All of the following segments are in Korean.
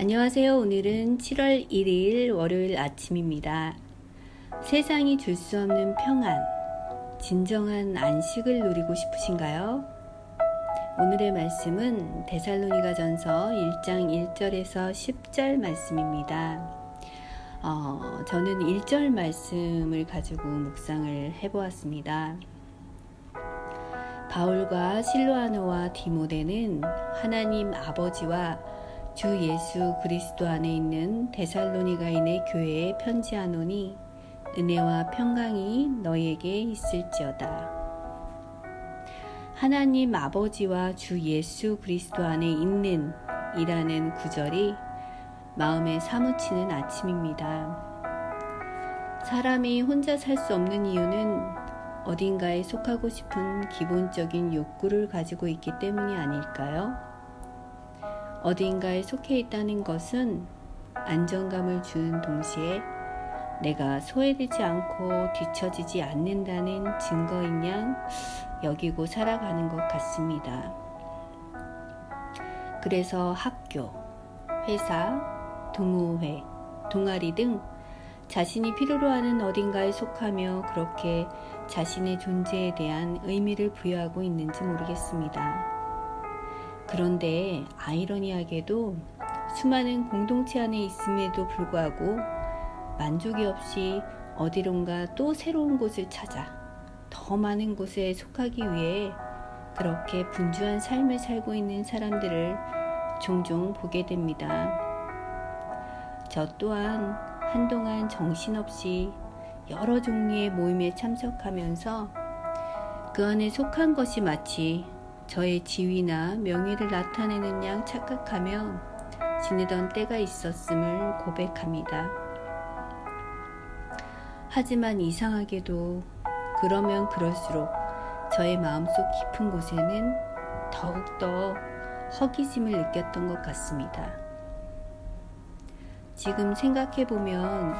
안녕하세요. 오늘은 7월 1일 월요일 아침입니다. 세상이 줄 수 없는 평안, 진정한 안식을 누리고 싶으신가요? 오늘의 말씀은 데살로니가 전서 1장 1절에서 10절 말씀입니다. 어, 저는 1절 말씀을 가지고 묵상을 해보았습니다. 바울과 실로아노와 디모데는 하나님 아버지와 주 예수 그리스도 안에 있는 데살로니가인의 교회에 편지하노니 은혜와 평강이 너희에게 있을지어다. 하나님 아버지와 주 예수 그리스도 안에 있는 이라는 구절이 마음에 사무치는 아침입니다. 사람이 혼자 살 수 없는 이유는 어딘가에 속하고 싶은 기본적인 욕구를 가지고 있기 때문이 아닐까요? 어딘가에 속해 있다는 것은 안정감을 주는 동시에 내가 소외되지 않고 뒤처지지 않는다는 증거인 양 여기고 살아가는 것 같습니다. 그래서 학교, 회사, 동호회, 동아리 등 자신이 필요로 하는 어딘가에 속하며 그렇게 자신의 존재에 대한 의미를 부여하고 있는지 모르겠습니다. 그런데 아이러니하게도 수많은 공동체 안에 있음에도 불구하고 만족이 없이 어디론가 또 새로운 곳을 찾아 더 많은 곳에 속하기 위해 그렇게 분주한 삶을 살고 있는 사람들을 종종 보게 됩니다. 저 또한 한동안 정신없이 여러 종류의 모임에 참석하면서 그 안에 속한 것이 마치 저의 지위나 명예를 나타내는 양 착각하며 지내던 때가 있었음을 고백합니다. 하지만 이상하게도 그러면 그럴수록 저의 마음속 깊은 곳에는 더욱더 허기짐을 느꼈던 것 같습니다. 지금 생각해보면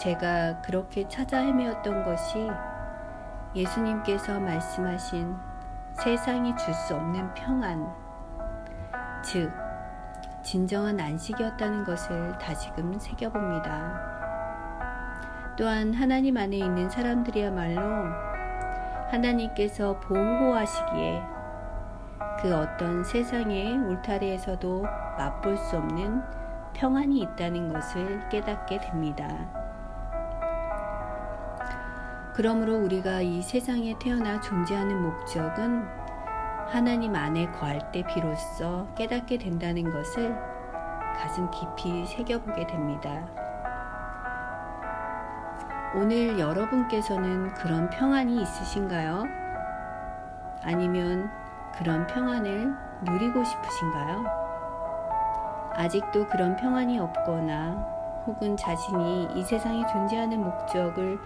제가 그렇게 찾아 헤매었던 것이 예수님께서 말씀하신 세상이 줄 수 없는 평안, 즉, 진정한 안식이었다는 것을 다시금 새겨봅니다. 또한 하나님 안에 있는 사람들이야말로 하나님께서 보호하시기에 그 어떤 세상의 울타리에서도 맛볼 수 없는 평안이 있다는 것을 깨닫게 됩니다. 그러므로 우리가 이 세상에 태어나 존재하는 목적은 하나님 안에 거할 때 비로소 깨닫게 된다는 것을 가슴 깊이 새겨보게 됩니다. 오늘 여러분께서는 그런 평안이 있으신가요? 아니면 그런 평안을 누리고 싶으신가요? 아직도 그런 평안이 없거나 혹은 자신이 이 세상에 존재하는 목적을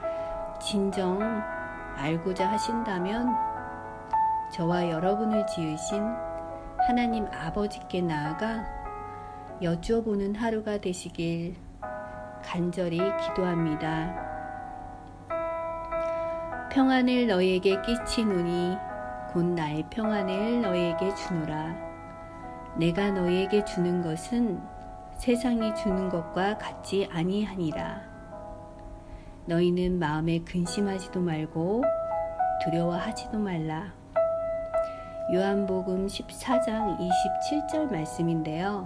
진정 알고자 하신다면 저와 여러분을 지으신 하나님 아버지께 나아가 여쭈어보는 하루가 되시길 간절히 기도합니다. 평안을 너희에게 끼치노니 곧 나의 평안을 너희에게 주노라. 내가 너희에게 주는 것은 세상이 주는 것과 같지 아니하니라. 너희는 마음에 근심하지도 말고 두려워하지도 말라. 요한복음 14장 27절 말씀인데요.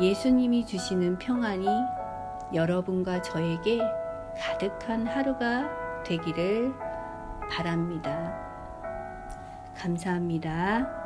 예수님이 주시는 평안이 여러분과 저에게 가득한 하루가 되기를 바랍니다. 감사합니다.